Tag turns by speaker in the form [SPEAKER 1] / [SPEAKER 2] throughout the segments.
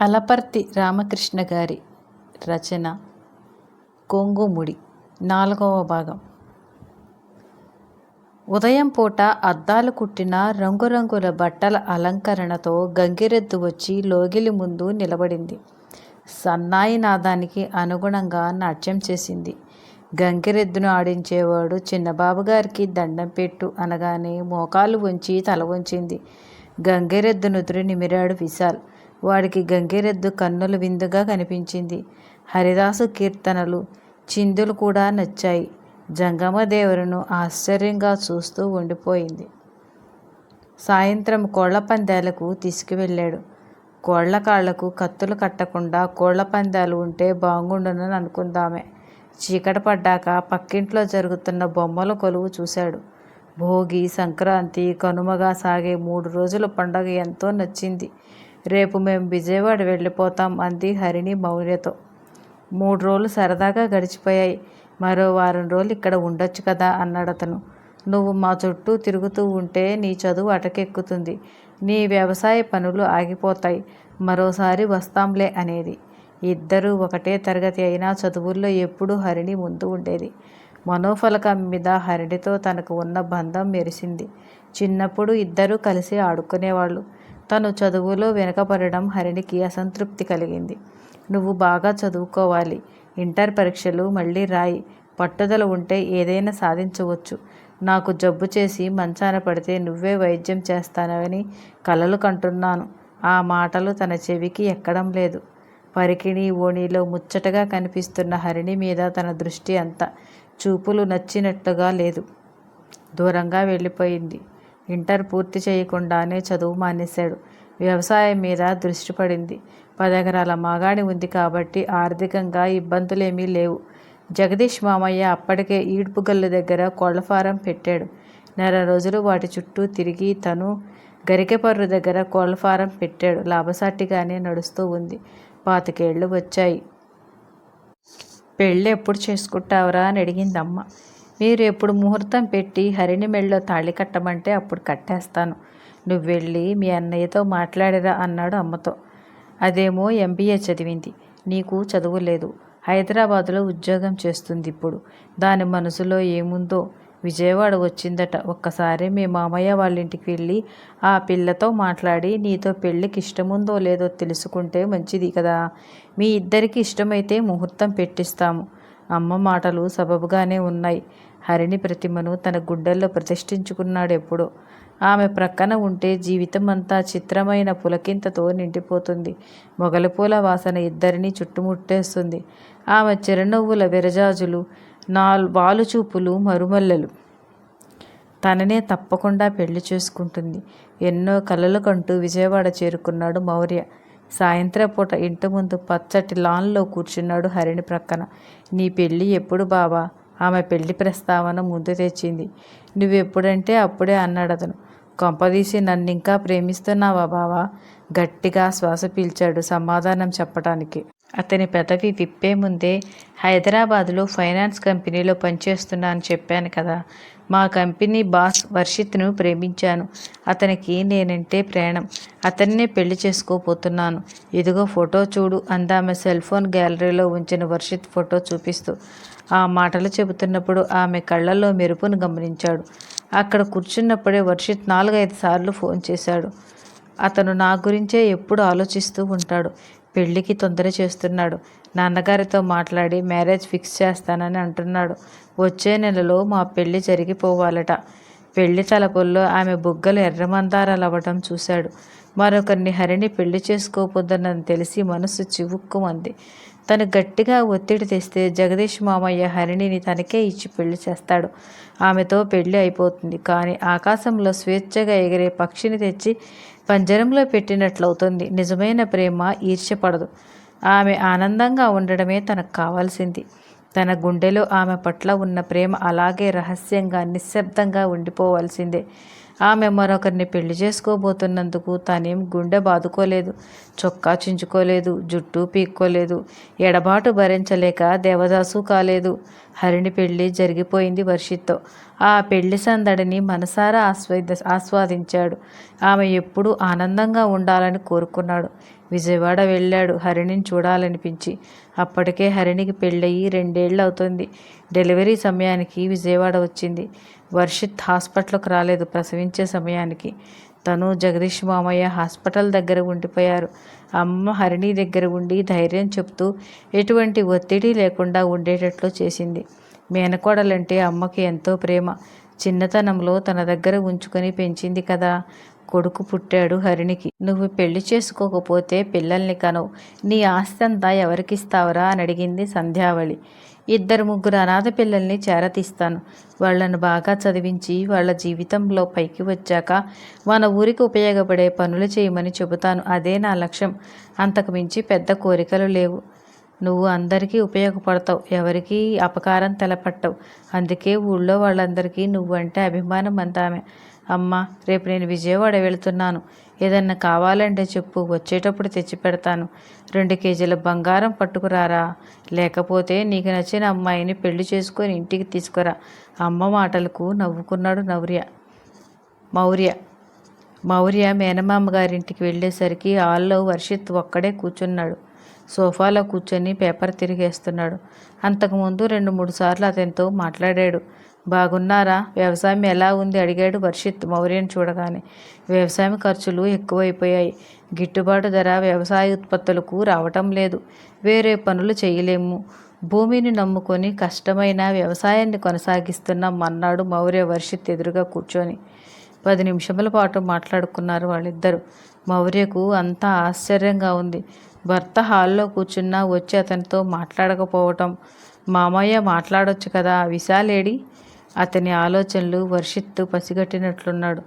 [SPEAKER 1] అలపర్తి రామకృష్ణ గారి రచన కొంగుముడి నాలుగవ భాగం. ఉదయం పూట అద్దాలు కుట్టిన రంగురంగుల బట్టల అలంకరణతో గంగిరెద్దు వచ్చి లోగిలి ముందు నిలబడింది. సన్నాయి నాదానికి అనుగుణంగా నాట్యం చేసింది. గంగిరెద్దును ఆడించేవాడు చిన్నబాబు గారికి దండం పెట్టు అనగానే మోకాలు ఉంచి తల వంచింది. గంగిరెద్దు నుదురు నిమిరాడు విశాల్. వాడికి గంగిరెద్దు కన్నుల విందుగా కనిపించింది. హరిదాసు కీర్తనలు చిందులు కూడా నచ్చాయి. జంగమదేవరును ఆశ్చర్యంగా చూస్తూ ఉండిపోయింది. సాయంత్రం కోళ్ళ పందాలకు తీసుకువెళ్ళాడు. కోళ్ళ కాళ్ళకు కత్తులు కట్టకుండా కోళ్ళ పందాలు ఉంటే బాగుండునని అనుకుందామే. చీకట పడ్డాక పక్కింట్లో జరుగుతున్న బొమ్మల కొలువు చూశాడు. భోగి సంక్రాంతి కనుమగా సాగే మూడు రోజుల పండగ ఎంతో నచ్చింది. రేపు మేము విజయవాడ వెళ్ళిపోతాం అంది హరిణి మౌర్యతో. మూడు రోజులు సరదాగా గడిచిపోయాయి. మరో వారం రోజులు ఇక్కడ ఉండొచ్చు కదా అన్నాడు అతను నువ్వు మా చుట్టూ తిరుగుతూ ఉంటే నీ చదువు అటకెక్కుతుంది. నీ వ్యవసాయ పనులు ఆగిపోతాయి. మరోసారి వస్తాంలే అనేది. ఇద్దరూ ఒకటే తరగతి అయినా చదువుల్లో ఎప్పుడూ హరిణి ముందు ఉండేది. మనోఫలకం మీద హరిణితో తనకు ఉన్న బంధం మెరిసింది. చిన్నప్పుడు ఇద్దరూ కలిసి ఆడుకునేవాళ్ళు. తను చదువులో వెనకపడడం హరిణికి అసంతృప్తి కలిగింది. నువ్వు బాగా చదువుకోవాలి. ఇంటర్ పరీక్షలు మళ్ళీ రాయి. పట్టుదల ఉంటే ఏదైనా సాధించవచ్చు. నాకు జబ్బు చేసి మంచాన పడితే నువ్వే వైద్యం చేస్తానని కలలు కంటున్నాను. ఆ మాటలు తన చెవికి ఎక్కడం లేదు. పరికిణి ఓణిలో ముచ్చటగా కనిపిస్తున్న హరిణి మీద తన దృష్టి అంత. చూపులు నచ్చినట్టుగా లేదు. దూరంగా వెళ్ళిపోయింది. ఇంటర్ పూర్తి చేయకుండానే చదువు మానేశాడు. వ్యవసాయం మీద దృష్టి పడింది. పదెకరాల మాగాణి ఉంది కాబట్టి ఆర్థికంగా ఇబ్బందులేమీ లేవు. జగదీష్ మామయ్య అప్పటికే ఈడ్పుగల్లు దగ్గర కోళ్ళ ఫారం పెట్టాడు. నెల రోజులు వాటి చుట్టూ తిరిగి తను గరికెపర్రు దగ్గర కోళ్ళ ఫారం పెట్టాడు. లాభసాటిగానే నడుస్తూ ఉంది. పాతికేళ్ళు వచ్చాయి. పెళ్ళి ఎప్పుడు చేసుకుంటావురా అని అడిగింది అమ్మ మీరు ఎప్పుడు ముహూర్తం పెట్టి హరిణి మెళ్ళో తాళి కట్టమంటే అప్పుడు కట్టేస్తాను. నువ్వు వెళ్ళి మీ అన్నయ్యతో మాట్లాడిరా అన్నాడు అమ్మతో. అదేమో ఎంబీఏ చదివింది. నీకు చదువు లేదు. హైదరాబాదులో ఉద్యోగం చేస్తుంది ఇప్పుడు. దాని మనసులో ఏముందో? విజయవాడ వచ్చిందట. ఒక్కసారి మీ మామయ్య వాళ్ళ ఇంటికి వెళ్ళి ఆ పిల్లతో మాట్లాడి నీతో పెళ్ళికి ఇష్టముందో లేదో తెలుసుకుంటే మంచిది కదా. మీ ఇద్దరికి ఇష్టమైతే ముహూర్తం పెట్టిస్తాము. అమ్మ మాటలు సబబుగానే ఉన్నాయి. హరిణి ప్రతిమను తన గుడ్డల్లో ప్రతిష్ఠించుకున్నాడెప్పుడో ఆమె ప్రక్కన ఉంటే జీవితం అంతా చిత్రమైన పులకింతతో నిండిపోతుంది. మొగలిపూల వాసన ఇద్దరిని చుట్టుముట్టేస్తుంది. ఆమె చిరునవ్వుల విరజాజులు నాల్ వాలుచూపులు మరుమల్లెలు. తననే తప్పకుండా పెళ్ళి చేసుకుంటుంది. ఎన్నో కలలు కంటూ విజయవాడ చేరుకున్నాడు మౌర్య. సాయంత్రం పూట ఇంటి ముందు పచ్చటి లాన్లో కూర్చున్నాడు హరిణి ప్రక్కన. నీ పెళ్ళి ఎప్పుడు బావా? ఆమె పెళ్ళి ప్రస్తావన ముందు తెచ్చింది. నువ్వెప్పుడంటే అప్పుడే అన్నాడు అతను కొంపదీసి నన్ను ఇంకా ప్రేమిస్తున్నావా బావా? గట్టిగా శ్వాస పీల్చాడు సమాధానం చెప్పడానికి అతని పెదవి విప్పే ముందే హైదరాబాదులో ఫైనాన్స్ కంపెనీలో పనిచేస్తున్నా అని చెప్పాను కదా. మా కంపెనీ బాస్ వర్షిత్ను ప్రేమించాను. అతనికి నేనంటే ప్రాణం. అతన్నే పెళ్ళి చేసుకోపోతున్నాను ఇదిగో ఫోటో చూడు అందామె సెల్ ఫోన్ గ్యాలరీలో ఉంచిన వర్షిత్ ఫోటో చూపిస్తూ. ఆ మాటలు చెబుతున్నప్పుడు ఆమె కళ్ళల్లో మెరుపును గమనించాడు. అక్కడ కూర్చున్నప్పుడే వర్షిత్ నాలుగైదు సార్లు ఫోన్ చేశాడు. అతను నా గురించే ఎప్పుడు ఆలోచిస్తూ ఉంటాడు. పెళ్ళికి తొందర చేస్తున్నాడు. నాన్నగారితో మాట్లాడి మ్యారేజ్ ఫిక్స్ చేస్తానని అంటున్నాడు. వచ్చే నెలలో మా పెళ్ళి జరిగిపోవాలట. పెళ్ళి తలపుల్లో ఆమె బుగ్గలు ఎర్రమందారాలు అవ్వటం చూశాడు. మరొకరిని హరిని పెళ్ళి చేసుకోపోద్దన్నది తెలిసి మనసు చివుక్కుమంది. తను గట్టిగా ఒత్తిడి తెస్తే జగదీష్ మామయ్య హరిణిని తనకే ఇచ్చి పెళ్ళి చేస్తాడు. ఆమెతో పెళ్ళి అయిపోతుంది. కానీ ఆకాశంలో స్వేచ్ఛగా ఎగిరే పక్షిని తెచ్చి పంజరంలో పెట్టినట్లవుతుంది. నిజమైన ప్రేమ ఈర్ష్యపడదు. ఆమె ఆనందంగా ఉండడమే తనకు కావాల్సింది. తన గుండెలో ఆమె పట్ల ఉన్న ప్రేమ అలాగే రహస్యంగా నిశ్శబ్దంగా ఉండిపోవాల్సిందే. ఆమె మరొకరిని పెళ్ళి చేసుకోబోతున్నందుకు తనేం గుండె బాదుకోలేదు చొక్కా చించుకోలేదు జుట్టు పీక్కోలేదు ఎడబాటు భరించలేక దేవదాసు కాలేదు. హరిణి పెళ్ళి జరిగిపోయింది వర్షిత్తో. ఆ పెళ్ళి సందడిని మనసారా ఆస్వాద ఆస్వాదించాడు. ఆమె ఎప్పుడూ ఆనందంగా ఉండాలని కోరుకున్నాడు. విజయవాడ వెళ్ళాడు హరిణిని చూడాలనిపించి. అప్పటికే హరిణికి పెళ్ళయి రెండేళ్ళు అవుతుంది డెలివరీ సమయానికి విజయవాడ వచ్చింది. వర్షిత్ హాస్పిటల్కి రాలేదు. ప్రసవించే సమయానికి తను జగదీష్ మామయ్య హాస్పిటల్ దగ్గర ఉండిపోయారు. అమ్మ హరిణి దగ్గర ఉండి ధైర్యం చెప్తూ ఎటువంటి ఒత్తిడి లేకుండా ఉండేటట్లు చేసింది. మేనకోడలంటే అమ్మకి ఎంతో ప్రేమ. చిన్నతనంలో తన దగ్గర ఉంచుకొని పెంచింది కదా. కొడుకు పుట్టాడు హరిణికి నువ్వు పెళ్ళి చేసుకోకపోతే పిల్లల్ని కనవు నీ ఆస్తి అంతా ఎవరికిస్తావరా అని అడిగింది సంధ్యావళి. ఇద్దరు ముగ్గురు అనాథ పిల్లల్ని చేరతీస్తాను. వాళ్ళను బాగా చదివించి వాళ్ళ జీవితంలో పైకి వచ్చాక మన ఊరికి ఉపయోగపడే పనులు చేయమని చెబుతాను. అదే నా లక్ష్యం. అంతకు మించి పెద్ద కోరికలు లేవు. నువ్వు అందరికీ ఉపయోగపడతావు. ఎవరికీ అపకారం తెలపట్టవు. అందుకే ఊళ్ళో వాళ్ళందరికీ నువ్వంటే అభిమానం అందామే అమ్మ రేపు నేను విజయవాడ వెళుతున్నాను. ఏదన్నా కావాలంటే చెప్పు వచ్చేటప్పుడు తెచ్చి పెడతాను. రెండు కేజీల బంగారం పట్టుకురారా? లేకపోతే నీకు నచ్చిన అమ్మాయిని పెళ్ళి చేసుకొని ఇంటికి తీసుకురా. అమ్మ మాటలకు నవ్వుకున్నాడు నౌర్య మౌర్య. మౌర్య మేనమామ గారింటికి వెళ్ళేసరికి హాల్లో వర్షిత్ ఒక్కడే కూర్చున్నాడు. సోఫాలో కూర్చొని పేపర్ తిరిగేస్తున్నాడు. అంతకుముందు రెండు మూడు సార్లు అతనితో మాట్లాడాడు. బాగున్నారా? వ్యవసాయం ఎలా ఉంది? అడిగాడు వర్షిత్ మౌర్యను చూడగానే. వ్యవసాయం ఖర్చులు ఎక్కువైపోయాయి. గిట్టుబాటు ధర వ్యవసాయ ఉత్పత్తులకు రావటం లేదు. వేరే పనులు చేయలేము. భూమిని నమ్ముకొని కష్టమైన వ్యవసాయాన్ని కొనసాగిస్తున్నాం అన్నాడు మౌర్య వర్షిత్ ఎదురుగా కూర్చొని పది నిమిషముల పాటు మాట్లాడుకున్నారు వాళ్ళిద్దరు. మౌర్యకు అంతా ఆశ్చర్యంగా ఉంది. భర్త హాల్లో కూర్చున్నా వచ్చి అతనితో మాట్లాడకపోవటం. మామయ్య మాట్లాడొచ్చు కదా విశాలేడి? అతని ఆలోచనలు వర్షిత్తు పసిగట్టినట్లున్నాడు.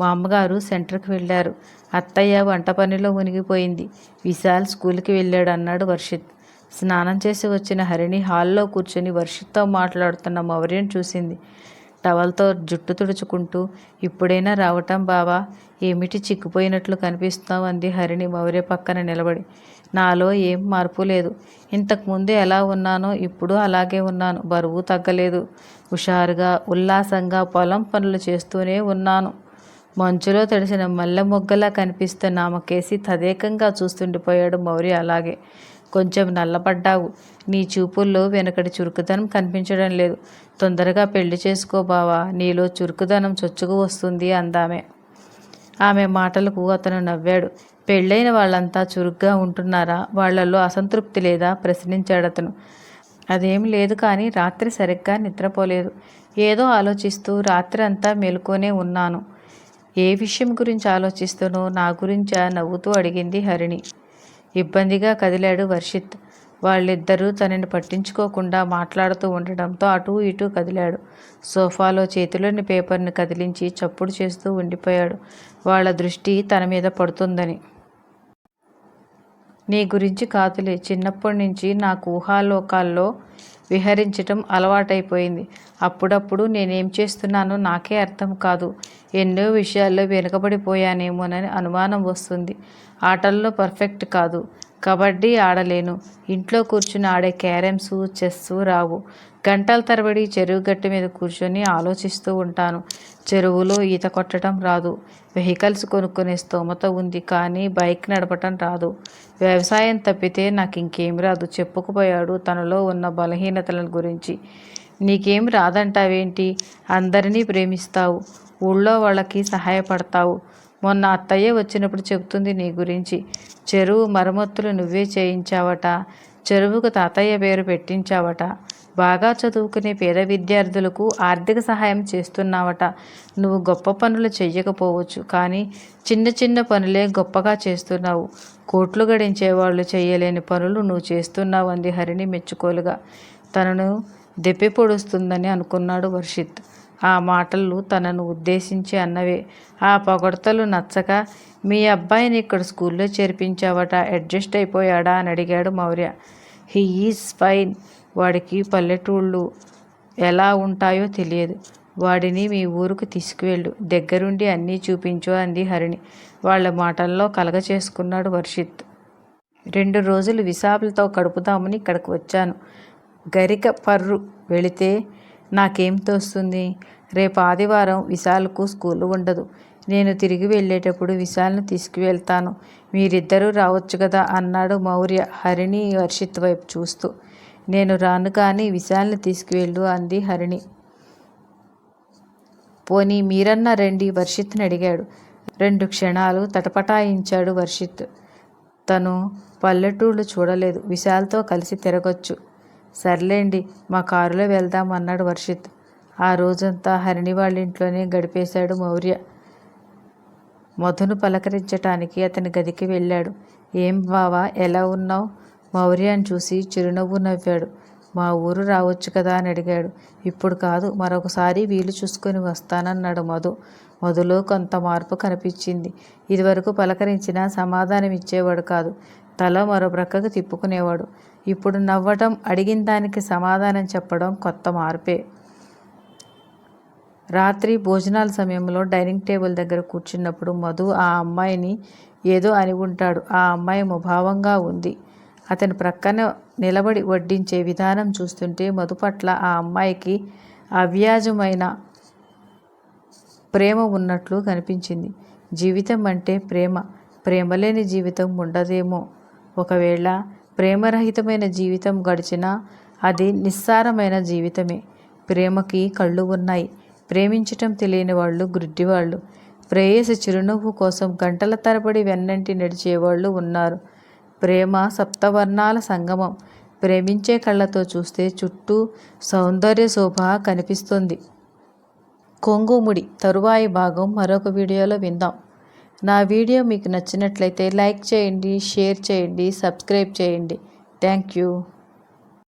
[SPEAKER 1] మా అమ్మగారు సెంటర్కి వెళ్ళారు. అత్తయ్య వంట పనిలో మునిగిపోయింది. విశాల్ స్కూల్కి వెళ్ళాడు అన్నాడు వర్షిత్. స్నానం చేసి వచ్చిన హరిణి హాల్లో కూర్చొని వర్షిత్తో మాట్లాడుతున్న మౌర్యం చూసింది. టవల్తో జుట్టు తుడుచుకుంటూ ఇప్పుడైనా రావటం బావా ఏమిటి చిక్కుపోయినట్లు కనిపిస్తావు అంది హరిణి మౌర్య పక్కన నిలబడి. నాలో ఏం మార్పు లేదు. ఇంతకుముందు ఎలా ఉన్నానో ఇప్పుడు అలాగే ఉన్నాను. బరువు తగ్గలేదు. హుషారుగా ఉల్లాసంగా పొలం పనులు చేస్తూనే ఉన్నాను. మంచులో తడిసిన మల్లె మొగ్గలా కనిపిస్తున్న ఆమెకేసి తదేకంగా చూస్తుండిపోయాడు మౌరి అలాగే. కొంచెం నల్లపడ్డావు నీ చూపుల్లో వెనకటి చురుకుదనం కనిపించడం లేదు. తొందరగా పెళ్ళి చేసుకో బావా. నీలో చురుకుదనం చొచ్చుకు వస్తుంది అందామే. ఆమె మాటలకు అతను నవ్వాడు. పెళ్ళైన వాళ్ళంతా చురుగ్గా ఉంటున్నారా? వాళ్ళలో అసంతృప్తి లేదా? ప్రశ్నించాడు అతను. అదేం లేదు కానీ రాత్రి సరిగ్గా నిద్రపోలేదు. ఏదో ఆలోచిస్తూ రాత్రి అంతా మేలుకొనే ఉన్నాను. ఏ విషయం గురించి ఆలోచిస్తానో నా గురించా నవ్వుతూ అడిగింది హరిణి. ఇబ్బందిగా కదిలాడు వర్షిత్. వాళ్ళిద్దరూ తనని పట్టించుకోకుండా మాట్లాడుతూ ఉండడంతో అటూ ఇటూ కదిలాడు. సోఫాలో చేతిలోని పేపర్ని కదిలించి చప్పుడు చేస్తూ ఉండిపోయాడు. వాళ్ళ దృష్టి తన మీద పడుతుందని. నీ గురించి కాదులే. చిన్నప్పటి నుంచి నాకు ఊహాలోకాల్లో విహరించటం అలవాటైపోయింది. అప్పుడప్పుడు నేనేం చేస్తున్నానో నాకే అర్థం కాదు. ఎన్నో విషయాల్లో వెనుకబడిపోయానేమోనని అనుమానం వస్తుంది. ఆటల్లో పర్ఫెక్ట్ కాదు. కబడ్డీ ఆడలేను. ఇంట్లో కూర్చుని ఆడే క్యారమ్స్ చెస్ రావు. గంటల తరబడి చెరువు గట్టు మీద కూర్చొని ఆలోచిస్తూ ఉంటాను. చెరువులో ఈత కొట్టడం రాదు. వెహికల్స్ కొనుక్కునే స్తోమత ఉంది కానీ బైక్ నడపటం రాదు. వ్యవసాయం తప్పితే నాకు ఇంకేం రాదు. చెప్పుకుపోయాడు తనలో ఉన్న బలహీనతల గురించి. నీకేం రాదంటావేంటి? అందరినీ ప్రేమిస్తావు. ఊళ్ళో వాళ్ళకి సహాయపడతావు. మొన్న అత్తయ్య వచ్చినప్పుడు చెబుతుంది నీ గురించి. చెరువు మరమ్మతులు నువ్వే చేయించావట. చెరువుకు తాతయ్య పేరు పెట్టించావట. బాగా చదువుకునే పేద విద్యార్థులకు ఆర్థిక సహాయం చేస్తున్నావట. నువ్వు గొప్ప పనులు చెయ్యకపోవచ్చు కానీ చిన్న చిన్న పనులే గొప్పగా చేస్తున్నావు. కోట్లు గడించే వాళ్ళు చేయలేని పనులు నువ్వు చేస్తున్నావు అంది హరిని మెచ్చుకోలుగా. తనను దెప్పి పొడుస్తుందని అనుకున్నాడు వర్షిత్. ఆ మాటలు తనను ఉద్దేశించి అన్నవే. ఆ పొగడతలు నచ్చక మీ అబ్బాయిని ఇక్కడ స్కూల్లో చేర్పించావట అడ్జస్ట్ అయిపోయాడా? అని అడిగాడు మౌర్య. He is fine. వాడికి పల్లెటూళ్ళు ఎలా ఉంటాయో తెలియదు. వాడిని మీ ఊరుకు తీసుకువెళ్ళు. దగ్గరుండి అన్నీ చూపించు అంది హరిణి. వాళ్ళ మాటల్లో కలగ చేసుకున్నాడు వర్షిత్. రెండు రోజులు విశాపులతో గడుపుదామని ఇక్కడికి వచ్చాను. గరిక పర్రు వెళితే నాకేం తోస్తుంది? రేపు ఆదివారం విశాల్కు స్కూలు ఉండదు. నేను తిరిగి వెళ్ళేటప్పుడు విశాల్ను తీసుకువెళ్తాను. మీరిద్దరూ రావచ్చు కదా అన్నాడు మౌర్య హరిణి వర్షిత్ వైపు చూస్తూ. నేను రాను కానీ విశాల్ని తీసుకువెళ్ళు అంది హరిణి. పోనీ మీరన్నా రండి వర్షిత్ని అడిగాడు. రెండు క్షణాలు తటపటాయించాడు వర్షిత్. తను పల్లెటూళ్ళు చూడలేదు. విశాల్తో కలిసి తిరగొచ్చు. సర్లేండి మా కారులో వెళ్దాం అన్నాడు వర్షిత్. ఆ రోజంతా హరిణి వాళ్ళ ఇంట్లోనే గడిపేశాడు మౌర్య. మధును పలకరించటానికి అతని గదికి వెళ్ళాడు. ఏం బావా ఎలా ఉన్నావు? మౌర్యాన్ని చూసి చిరునవ్వు నవ్వాడు. మా ఊరు రావచ్చు కదా అని అడిగాడు. ఇప్పుడు కాదు మరొకసారి వీలు చూసుకొని వస్తానన్నాడు మధు. మధులో కొంత మార్పు కనిపించింది. ఇదివరకు పలకరించినా సమాధానం ఇచ్చేవాడు కాదు. తల మరో ప్రక్కకు తిప్పుకునేవాడు. ఇప్పుడు నవ్వటం అడిగిన దానికి సమాధానం చెప్పడం కొత్త మార్పే. రాత్రి భోజనాల సమయంలో డైనింగ్ టేబుల్ దగ్గర కూర్చున్నప్పుడు మధు ఆ అమ్మాయిని ఏదో అని ఉంటాడు. ఆ అమ్మాయి ముభావంగా ఉంది. అతని ప్రక్కన నిలబడి వడ్డించే విధానం చూస్తుంటే మధుపట్ల ఆ అమ్మాయికి అవ్యాజమైన ప్రేమ ఉన్నట్లు కనిపించింది. జీవితం అంటే ప్రేమ. ప్రేమ లేని జీవితం ఉండదేమో. ఒకవేళ ప్రేమరహితమైన జీవితం గడిచినా అది నిస్సారమైన జీవితమే. ప్రేమకి కళ్ళు ఉన్నాయి. ప్రేమించటం తెలియని వాళ్ళు గుడ్డివాళ్ళు. ప్రేయసి చిరునవ్వు కోసం గంటల తరబడి వెన్నంటి నడిచేవాళ్ళు ఉన్నారు. ప్రేమ సప్తవర్ణాల సంగమం. ప్రేమించే కళ్ళతో చూస్తే చుట్టూ సౌందర్య శోభ కనిపిస్తుంది. కొంగుముడి తరువాయి భాగం మరొక వీడియోలో విందాం. నా వీడియో మీకు నచ్చినట్లయితే లైక్ చేయండి షేర్ చేయండి సబ్స్క్రైబ్ చేయండి. Thank you.